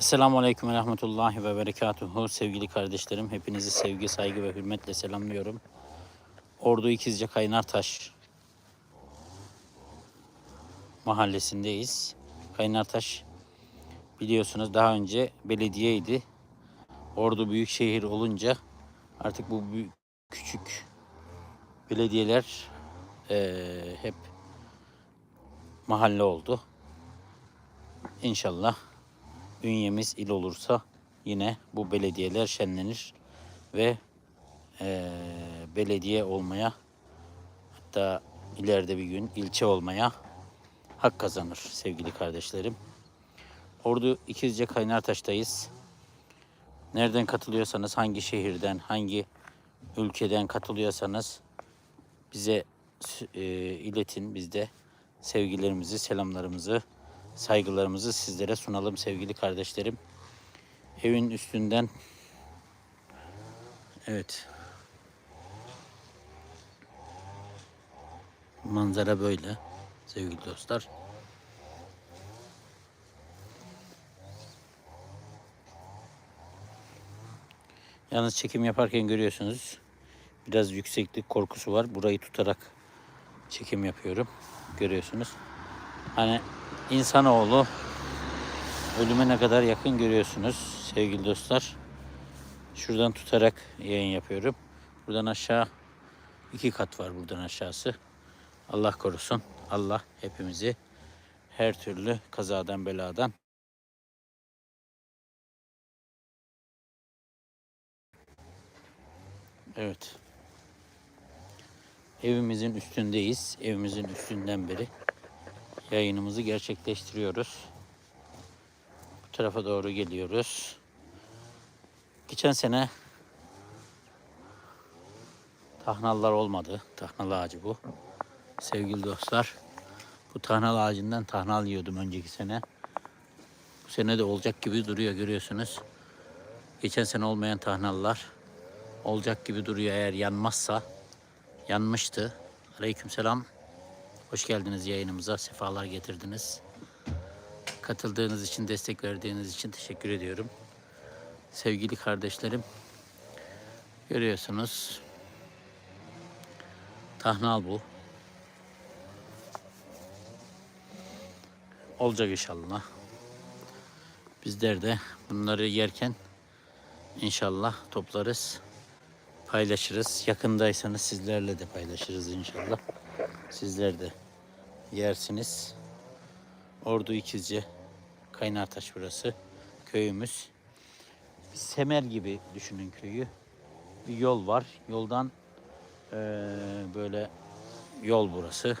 Esselamu Aleyküm ve Rahmetullahi ve Berekatuhu. Sevgili kardeşlerim, hepinizi sevgi, saygı ve hürmetle selamlıyorum. Ordu İkizce Kaynartaş mahallesindeyiz. Kaynartaş biliyorsunuz daha önce belediyeydi. Ordu büyük şehir olunca artık bu büyük, küçük belediyeler eee, hep mahalle oldu. İnşallah bünyemiz il olursa yine bu belediyeler şenlenir ve eee, belediye olmaya hatta ileride bir gün ilçe olmaya hak kazanır sevgili kardeşlerim. Ordu İkizce Kaynartaş'tayız. Nereden katılıyorsanız, hangi şehirden, hangi ülkeden katılıyorsanız bize e, iletin. Biz de sevgilerimizi, selamlarımızı, saygılarımızı sizlere sunalım sevgili kardeşlerim. Evin üstünden evet manzara böyle sevgili dostlar. Yalnız çekim yaparken görüyorsunuz biraz yükseklik korkusu var. Burayı tutarak çekim yapıyorum. Görüyorsunuz. Hani insanoğlu ölüme ne kadar yakın görüyorsunuz sevgili dostlar. Şuradan tutarak yayın yapıyorum. Buradan aşağı iki kat var buradan aşağısı. Allah korusun. Allah hepimizi her türlü kazadan beladan Evet. Evimizin üstündeyiz. Evimizin üstünden beri yayınımızı gerçekleştiriyoruz. Bu tarafa doğru geliyoruz. Geçen sene tahnallar olmadı. Tahnal ağacı bu. Sevgili dostlar. Bu tahnal ağacından tahnal yiyordum önceki sene. Bu sene de olacak gibi duruyor görüyorsunuz. Geçen sene olmayan tahnallar olacak gibi duruyor eğer yanmazsa. Yanmıştı. Aleykümselam. Hoş geldiniz yayınımıza. Sefalar getirdiniz. Katıldığınız için, destek verdiğiniz için teşekkür ediyorum. Sevgili kardeşlerim, görüyorsunuz. Tahnal bu. Olacak inşallah. Bizler de bunları yerken inşallah toplarız, paylaşırız. Yakındaysanız sizlerle de paylaşırız inşallah. Sizler de yersiniz. Ordu İkizce, Kaynartaş burası. Köyümüz. Semer gibi düşünün köyü. Bir yol var. Yoldan eee, böyle yol burası.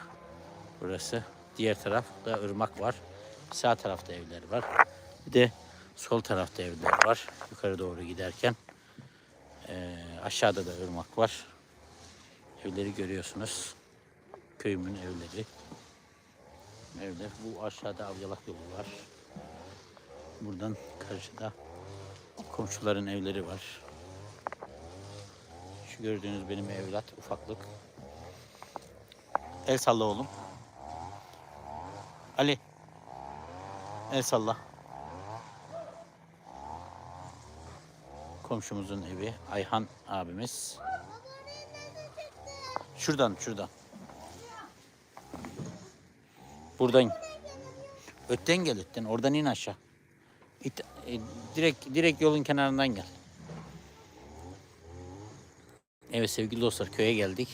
Burası. Diğer tarafta ırmak var. Sağ tarafta evler var. Bir de sol tarafta evler var. Yukarı doğru giderken. Eee, aşağıda da ırmak var. Evleri görüyorsunuz. Köyümün evleri. Evler. Bu aşağıda Avyalak yolu var. Buradan karşıda komşuların evleri var. Şu gördüğünüz benim evlat ufaklık. El salla oğlum. Ali. El salla. Komşumuzun evi Ayhan abimiz. Şuradan şuradan. Buradan. Ötten gel ötten. Oradan in aşağı. İt, e, direkt direkt yolun kenarından gel. Evet sevgili dostlar köye geldik.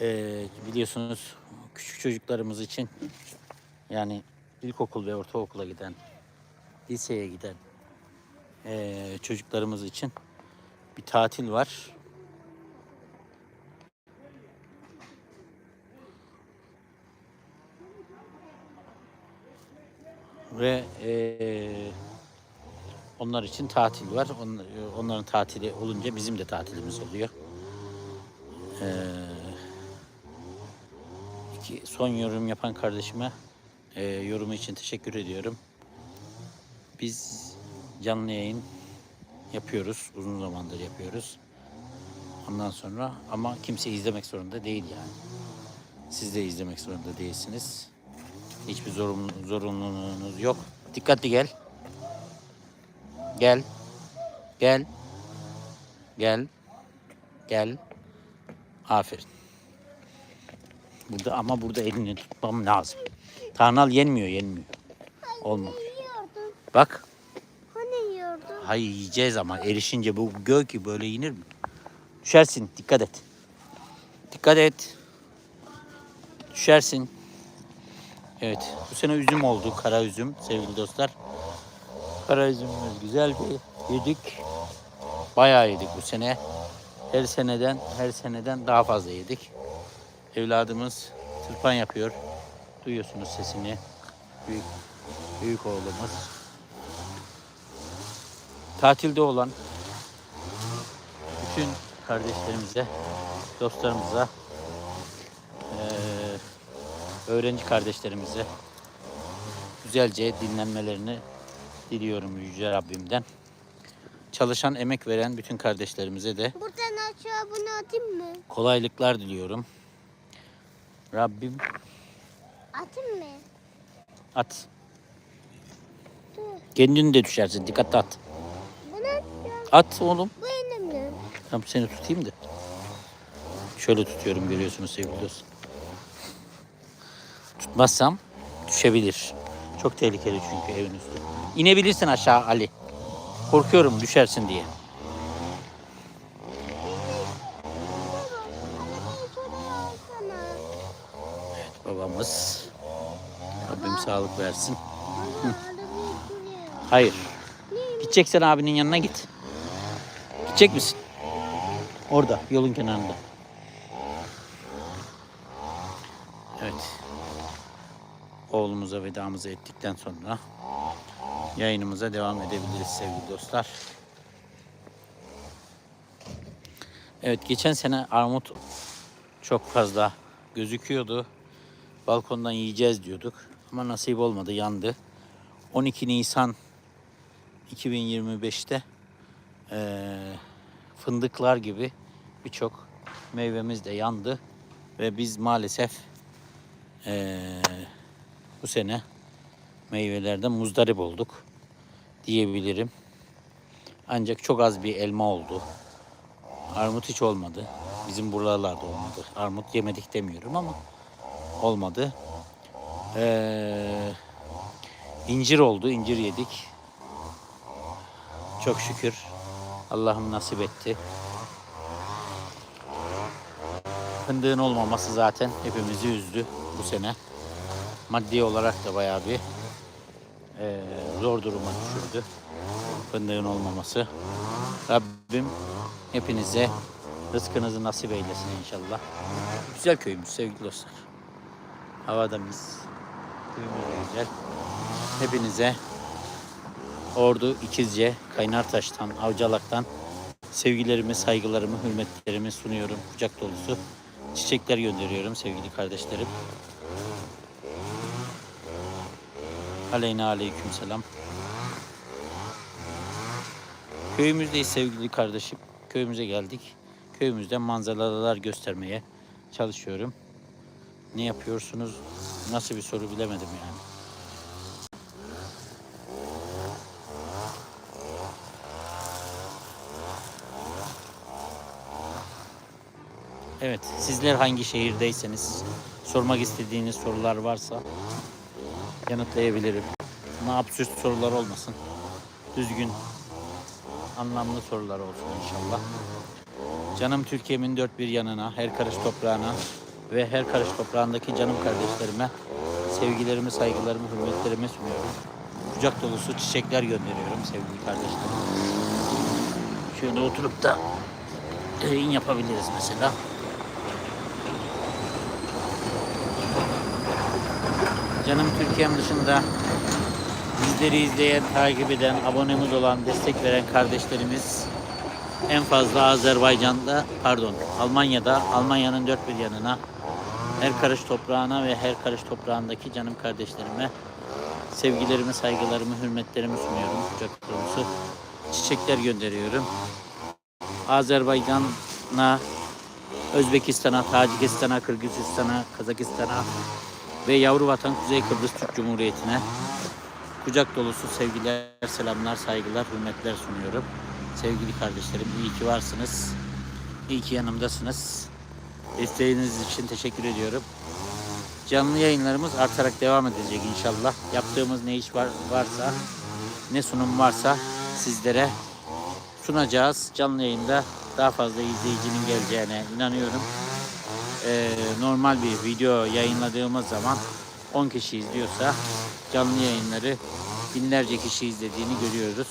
Ee, biliyorsunuz küçük çocuklarımız için yani ilkokul ve ortaokula giden, liseye giden ee, çocuklarımız için bir tatil var. Ve ee, onlar için tatil var. On- Onların tatili olunca bizim de tatilimiz oluyor. Ee, iki, son yorum yapan kardeşime ee, yorumu için teşekkür ediyorum. Biz canlı yayın yapıyoruz. Uzun zamandır yapıyoruz. Ondan sonra ama kimse izlemek zorunda değil yani. Siz de izlemek zorunda değilsiniz. Hiçbir zorunlu, zorunluluğunuz yok. Dikkatli gel. Gel. Gel. Gel. Gel. Aferin. Burada ama burada elini tutmam lazım. Tarnal yenmiyor, yenmiyor. Olmaz. Bak. Hani yiyordun? Hayır yiyeceğiz ama erişince bu göl ki böyle yenir mi? Düşersin. Dikkat et. Dikkat et. Düşersin. Evet. Bu sene üzüm oldu. Kara üzüm sevgili dostlar. Kara üzümümüz güzel bir yedik. Bayağı yedik bu sene. Her seneden her seneden daha fazla yedik. Evladımız tırpan yapıyor. Duyuyorsunuz sesini. Büyük büyük oğlumuz. Tatilde olan bütün kardeşlerimize, dostlarımıza, öğrenci kardeşlerimize güzelce dinlenmelerini diliyorum Yüce Rabbimden. Çalışan, emek veren bütün kardeşlerimize de Buradan aşağı bunu atayım mı? kolaylıklar diliyorum. Rabbim Atayım mı? at. Dur. Kendin de düşersin. Dikkatli at. Bunu atacağım. At oğlum. Bu elimle. Tamam seni tutayım da. Şöyle tutuyorum görüyorsunuz sevgili dostum. Tutmazsam düşebilir. Çok tehlikeli çünkü evin üstü. İnebilirsin aşağı Ali. Korkuyorum düşersin diye. Alsana. Babamız. Rabbim sağlık versin. Hayır. Gideceksen abinin yanına git. Gidecek misin? Orada yolun kenarında. Oğlumuza vedamızı ettikten sonra yayınımıza devam edebiliriz sevgili dostlar. Evet geçen sene armut çok fazla gözüküyordu. Balkondan yiyeceğiz diyorduk ama nasip olmadı yandı. 12 Nisan 2025'te eee, fındıklar gibi birçok meyvemiz de yandı ve biz maalesef eee, bu sene meyvelerden muzdarip olduk diyebilirim. Ancak çok az bir elma oldu. Armut hiç olmadı. Bizim buralarda olmadı. Armut yemedik demiyorum ama olmadı. Eee incir oldu. incir yedik. Çok şükür Allah'ım nasip etti. Fındığın olmaması zaten hepimizi üzdü bu sene. Maddi olarak da bayağı bir eee, zor duruma düşürdü. Fındığın olmaması. Rabbim hepinize rızkınızı nasip eylesin inşallah. Güzel köyümüz sevgili dostlar. Havada mis. Köyümüz güzel. Hepinize Ordu, İkizce, Kaynartaş'tan, Avcalak'tan sevgilerimi, saygılarımı, hürmetlerimi sunuyorum. Kucak dolusu çiçekler gönderiyorum sevgili kardeşlerim. Aleyna aleyküm selam. Köyümüzdeyiz sevgili kardeşim. Köyümüze geldik. Köyümüzde manzaralar göstermeye çalışıyorum. Ne yapıyorsunuz? Nasıl bir soru bilemedim yani. Evet, sizler hangi şehirdeyseniz sormak istediğiniz sorular varsa yanıtlayabilirim. Ama absürt sorular olmasın. Düzgün, anlamlı sorular olsun inşallah. Canım Türkiye'min dört bir yanına, her karış toprağına ve her karış toprağındaki canım kardeşlerime sevgilerimi, saygılarımı, hürmetlerimi sunuyorum. Kucak dolusu çiçekler gönderiyorum sevgili kardeşlerim. Şöyle oturup da yayın yapabiliriz mesela. Canım Türkiye'm dışında bizleri izleyen, takip eden, abonemiz olan, destek veren kardeşlerimiz en fazla Azerbaycan'da, pardon Almanya'da, Almanya'nın dört bir yanına, her karış toprağına ve her karış toprağındaki canım kardeşlerime sevgilerimi, saygılarımı, hürmetlerimi sunuyorum. Kucak dolusu çiçekler gönderiyorum. Azerbaycan'a, Özbekistan'a, Tacikistan'a, Kırgızistan'a, Kazakistan'a ve yavru vatan Kuzey Kıbrıs Türk Cumhuriyeti'ne kucak dolusu sevgiler, selamlar, saygılar, hürmetler sunuyorum. Sevgili kardeşlerim iyi ki varsınız. İyi ki yanımdasınız. Desteğiniz için teşekkür ediyorum. Canlı yayınlarımız artarak devam edecek inşallah. Yaptığımız ne iş var, varsa, ne sunum varsa sizlere sunacağız. Canlı yayında daha fazla izleyicinin geleceğine inanıyorum. Ee, normal bir video yayınladığımız zaman 10 kişi izliyorsa canlı yayınları binlerce kişi izlediğini görüyoruz.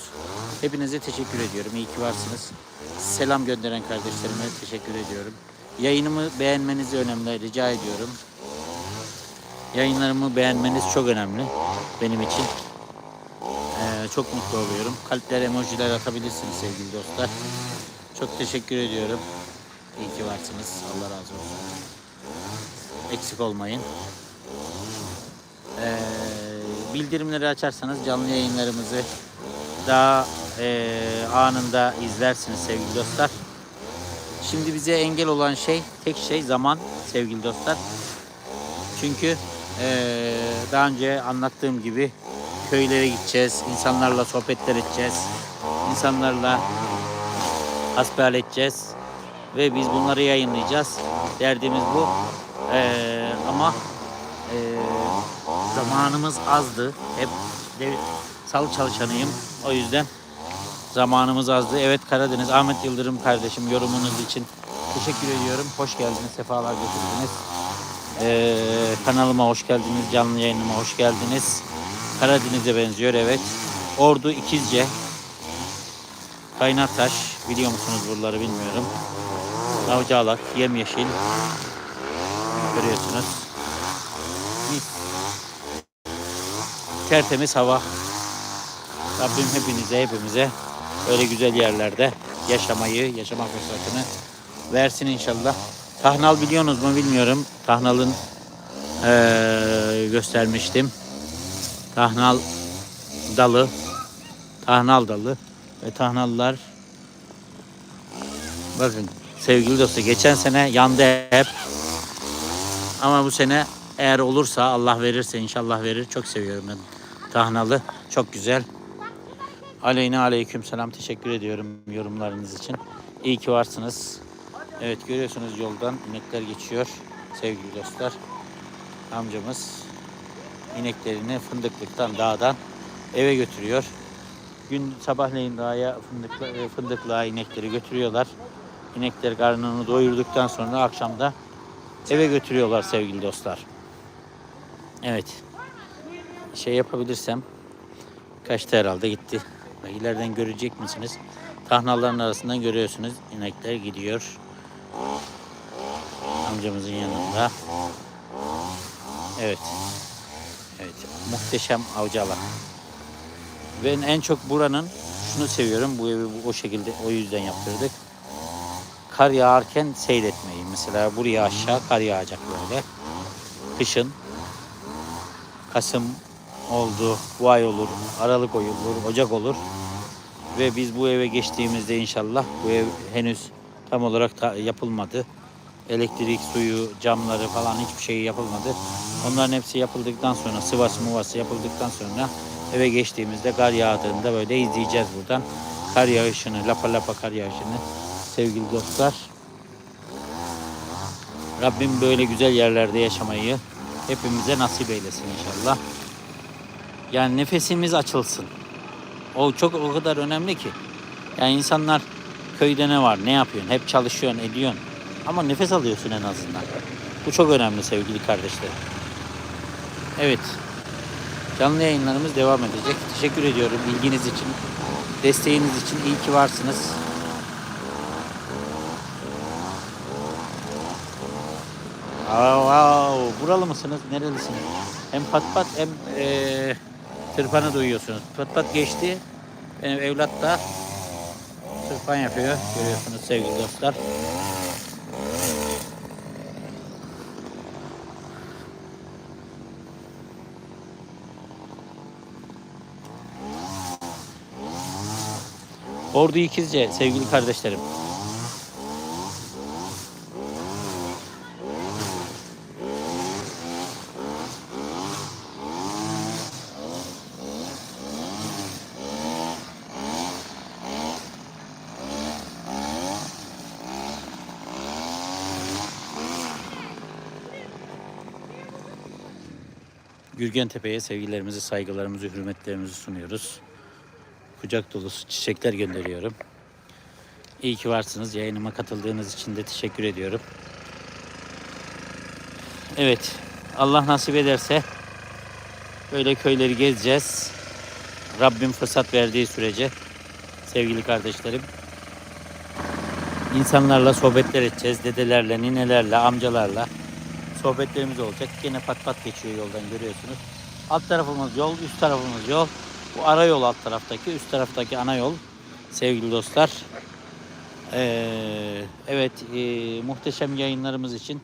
Hepinize teşekkür ediyorum. İyi ki varsınız. Selam gönderen kardeşlerime teşekkür ediyorum. Yayınımı beğenmenizi önemli rica ediyorum. Yayınlarımı beğenmeniz çok önemli benim için. Ee, çok mutlu oluyorum. Kalpler, emojiler atabilirsiniz sevgili dostlar. Çok teşekkür ediyorum. İyi ki varsınız. Allah razı olsun. Eksik olmayın. Ee, bildirimleri açarsanız canlı yayınlarımızı daha ee, anında izlersiniz sevgili dostlar. Şimdi bize engel olan şey, tek şey zaman sevgili dostlar. Çünkü eee, daha önce anlattığım gibi köylere gideceğiz, insanlarla sohbetler edeceğiz, insanlarla hasbihal edeceğiz ve biz bunları yayınlayacağız. Derdimiz bu. Eee, ama eee, zamanımız azdı. Hep dev, salı çalışanıyım. O yüzden zamanımız azdı. Evet Karadeniz Ahmet Yıldırım kardeşim yorumunuz için teşekkür ediyorum. Hoş geldiniz, sefalar getirdiniz. Ee, kanalıma hoş geldiniz, canlı yayınıma hoş geldiniz. Karadeniz'e benziyor evet. Ordu İkizce, Kaynartaş, biliyor musunuz buraları bilmiyorum. Avcaalak, yemyeşil. Görüyorsunuz. Tertemiz hava. Rabbim hepinize, hepimize öyle güzel yerlerde yaşamayı, yaşama fırsatını versin inşallah. Tahnal biliyorsunuz mu bilmiyorum. Tahnal'ın eee, göstermiştim. Tahnal dalı, tahnal dalı ve tahnallar bakın sevgili dostlar geçen sene yandı hep ama bu sene eğer olursa Allah verirse inşallah verir. Çok seviyorum ben tahnalı. Çok güzel. Aleyna aleyküm selam. Teşekkür ediyorum yorumlarınız için. İyi ki varsınız. Evet görüyorsunuz yoldan inekler geçiyor sevgili dostlar. Amcamız ineklerini fındıklıktan dağdan eve götürüyor. Gün sabahleyin dağa fındıkla, e, fındıklığa inekleri götürüyorlar. İnekler karnını doyurduktan sonra akşamda eve götürüyorlar sevgili dostlar. Evet. Şey yapabilirsem kaçtı herhalde gitti. İleriden görecek misiniz? Tahnalların arasından görüyorsunuz. inekler gidiyor. Amcamızın yanında. Evet. Evet. Muhteşem avcı alan. Ben en çok buranın şunu seviyorum. Bu evi o şekilde o yüzden yaptırdık. Kar yağarken seyretmeyi. Mesela buraya aşağı kar yağacak böyle. Kışın Kasım oldu, bu ay olur, Aralık olur, Ocak olur. Ve biz bu eve geçtiğimizde inşallah bu ev henüz tam olarak ta- yapılmadı. Elektrik, suyu, camları falan hiçbir şey yapılmadı. Onların hepsi yapıldıktan sonra, sıvası muvası yapıldıktan sonra eve geçtiğimizde kar yağdığında böyle izleyeceğiz buradan. Kar yağışını, lapa lapa kar yağışını sevgili dostlar. Rabbim böyle güzel yerlerde yaşamayı hepimize nasip eylesin inşallah. Yani nefesimiz açılsın. O çok o kadar önemli ki. Yani insanlar köyde ne var, ne yapıyorsun? Hep çalışıyorsun, ediyorsun. Ama nefes alıyorsun en azından. Bu çok önemli sevgili kardeşlerim. Evet. Canlı yayınlarımız devam edecek. Teşekkür ediyorum ilginiz için, desteğiniz için. İyi ki varsınız. Wow. Buralı mısınız? Nerelisiniz? Hem pat pat hem eee tırpanı duyuyorsunuz. Pat pat geçti. Benim evlat da tırpan yapıyor. Görüyorsunuz sevgili dostlar. Ordu İkizce sevgili kardeşlerim. Gürgen Tepe'ye sevgilerimizi, saygılarımızı, hürmetlerimizi sunuyoruz. Kucak dolusu çiçekler gönderiyorum. İyi ki varsınız. Yayınıma katıldığınız için de teşekkür ediyorum. Evet, Allah nasip ederse böyle köyleri gezeceğiz. Rabbim fırsat verdiği sürece sevgili kardeşlerim. İnsanlarla sohbetler edeceğiz. Dedelerle, ninelerle, amcalarla sohbetlerimiz olacak. Yine pat pat geçiyor yoldan görüyorsunuz. Alt tarafımız yol, üst tarafımız yol. Bu ara yol alt taraftaki, üst taraftaki ana yol sevgili dostlar. Ee, evet, e, muhteşem yayınlarımız için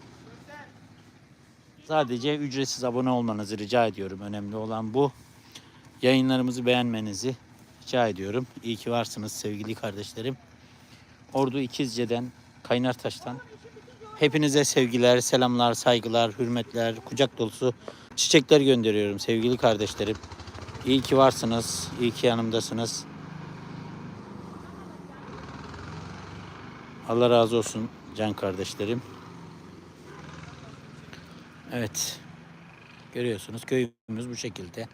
sadece ücretsiz abone olmanızı rica ediyorum. Önemli olan bu. Yayınlarımızı beğenmenizi rica ediyorum. İyi ki varsınız sevgili kardeşlerim. Ordu İkizce'den, Kaynartaş'tan hepinize sevgiler, selamlar, saygılar, hürmetler, kucak dolusu çiçekler gönderiyorum sevgili kardeşlerim. İyi ki varsınız, iyi ki yanımdasınız. Allah razı olsun can kardeşlerim. Evet. Görüyorsunuz köyümüz bu şekilde.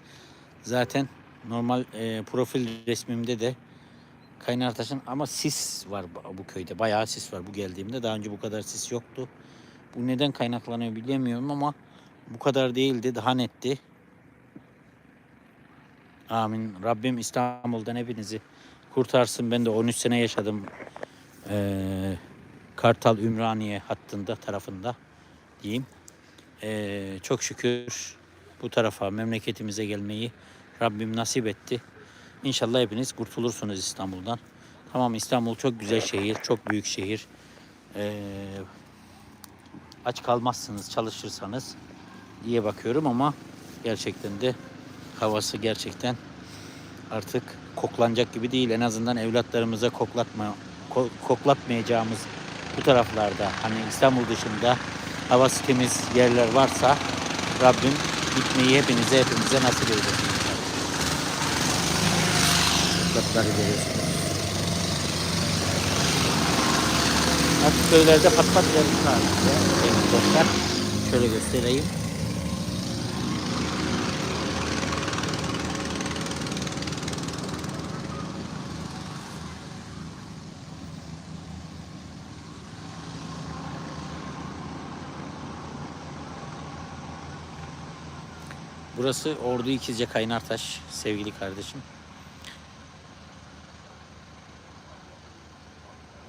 Zaten normal e, profil resmimde de Kaynartaş'ın ama sis var bu- köyde. Bayağı sis var bu geldiğimde. Daha önce bu kadar sis yoktu. Bu neden kaynaklanıyor bilemiyorum ama bu kadar değildi. Daha netti. Amin. Rabbim İstanbul'dan hepinizi kurtarsın. Ben de 13 sene yaşadım. Ee, Kartal Ümraniye hattında tarafında diyeyim. Ee, çok şükür bu tarafa memleketimize gelmeyi Rabbim nasip etti. İnşallah hepiniz kurtulursunuz İstanbul'dan. Tamam İstanbul çok güzel şehir, çok büyük şehir. Ee, aç kalmazsınız çalışırsanız diye bakıyorum ama gerçekten de havası gerçekten artık koklanacak gibi değil. En azından evlatlarımıza koklatma ko- koklatmayacağımız bu taraflarda hani İstanbul dışında havası temiz yerler varsa Rabbim gitmeyi hepinize hepimize nasip eylesin. Toprakları görüyorsunuz. Artık köylerde pat pat vermiş halinde. Sevgili dostlar. Şöyle göstereyim. Burası Ordu İkizce Kaynartaş sevgili kardeşim.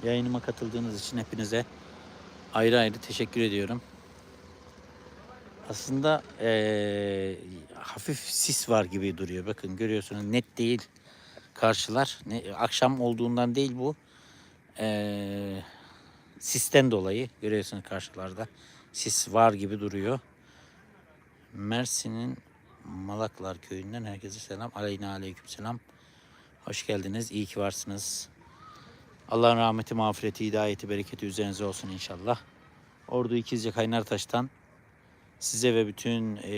Yayınıma katıldığınız için hepinize ayrı ayrı teşekkür ediyorum. Aslında eee, hafif sis var gibi duruyor. Bakın görüyorsunuz net değil karşılar. Ne, akşam olduğundan değil bu. Eee sisten dolayı görüyorsunuz karşılarda sis var gibi duruyor. Mersin'in Malaklar köyünden herkese selam. Aleyna aleyküm selam. Hoş geldiniz. İyi ki varsınız. Allah'ın rahmeti, mağfireti, hidayeti, bereketi üzerinize olsun inşallah. Ordu İkizce Kaynartaş'tan size ve bütün e,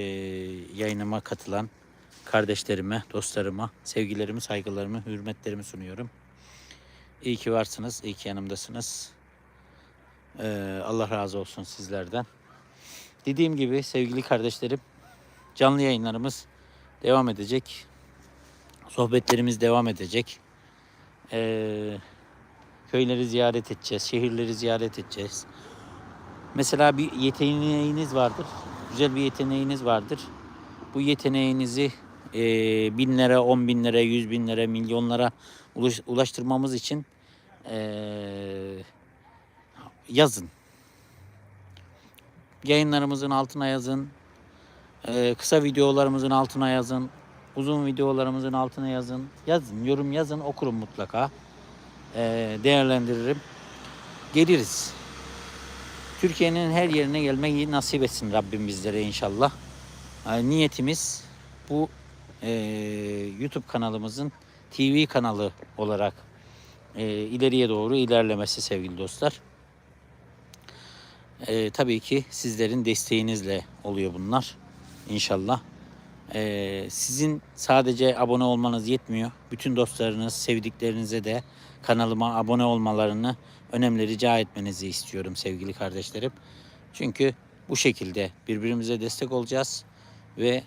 yayınıma katılan kardeşlerime, dostlarıma, sevgilerimi, saygılarımı, hürmetlerimi sunuyorum. İyi ki varsınız, iyi ki yanımdasınız. E, Allah razı olsun sizlerden. Dediğim gibi sevgili kardeşlerim, canlı yayınlarımız devam edecek. Sohbetlerimiz devam edecek. Eee köyleri ziyaret edeceğiz, şehirleri ziyaret edeceğiz. Mesela bir yeteneğiniz vardır, güzel bir yeteneğiniz vardır. Bu yeteneğinizi e, binlere, on binlere, yüz binlere, milyonlara ulaş- ulaştırmamız için e, yazın. Yayınlarımızın altına yazın. E, kısa videolarımızın altına yazın. Uzun videolarımızın altına yazın. Yazın, yorum yazın, okurum mutlaka değerlendiririm. Geliriz. Türkiye'nin her yerine gelmeyi nasip etsin Rabbim bizlere inşallah. Yani niyetimiz bu e, YouTube kanalımızın TV kanalı olarak e, ileriye doğru ilerlemesi sevgili dostlar. E, tabii ki sizlerin desteğinizle oluyor bunlar inşallah. E, sizin sadece abone olmanız yetmiyor. Bütün dostlarınız, sevdiklerinize de kanalıma abone olmalarını önemli rica etmenizi istiyorum sevgili kardeşlerim. Çünkü bu şekilde birbirimize destek olacağız ve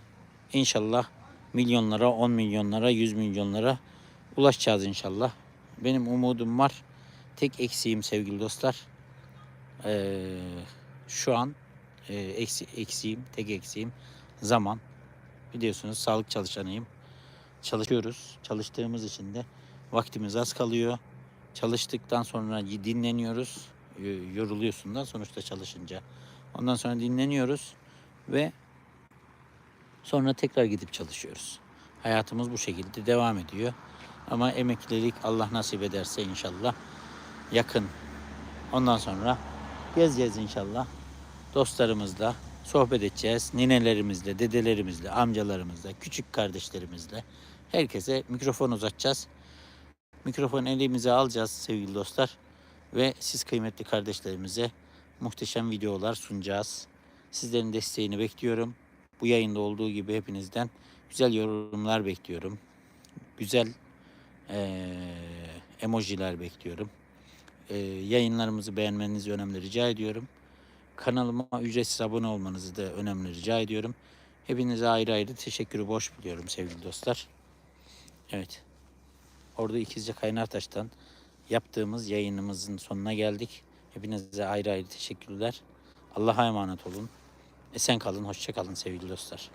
İnşallah milyonlara, 10 milyonlara, 100 milyonlara ulaşacağız inşallah. Benim umudum var. Tek eksiğim sevgili dostlar. Ee, şu an e, eksi, eksiğim, tek eksiğim zaman. Biliyorsunuz sağlık çalışanıyım. Çalışıyoruz. Çalıştığımız için de vaktimiz az kalıyor. Çalıştıktan sonra dinleniyoruz. Yoruluyorsun da sonuçta çalışınca. Ondan sonra dinleniyoruz ve sonra tekrar gidip çalışıyoruz. Hayatımız bu şekilde devam ediyor. Ama emeklilik Allah nasip ederse inşallah yakın. Ondan sonra gezeceğiz inşallah. Dostlarımızla sohbet edeceğiz. Ninelerimizle, dedelerimizle, amcalarımızla, küçük kardeşlerimizle herkese mikrofon uzatacağız. Mikrofonu elimize alacağız sevgili dostlar. Ve siz kıymetli kardeşlerimize muhteşem videolar sunacağız. Sizlerin desteğini bekliyorum. Bu yayında olduğu gibi hepinizden güzel yorumlar bekliyorum. Güzel eee, emojiler bekliyorum. Eee, yayınlarımızı beğenmenizi önemli rica ediyorum. Kanalıma ücretsiz abone olmanızı da önemli rica ediyorum. Hepinize ayrı ayrı teşekkürü boş biliyorum sevgili dostlar. Evet. Orada İkizce Kaynartaş'tan yaptığımız yayınımızın sonuna geldik. Hepinize ayrı ayrı teşekkürler. Allah'a emanet olun. Esen kalın, hoşça kalın sevgili dostlar.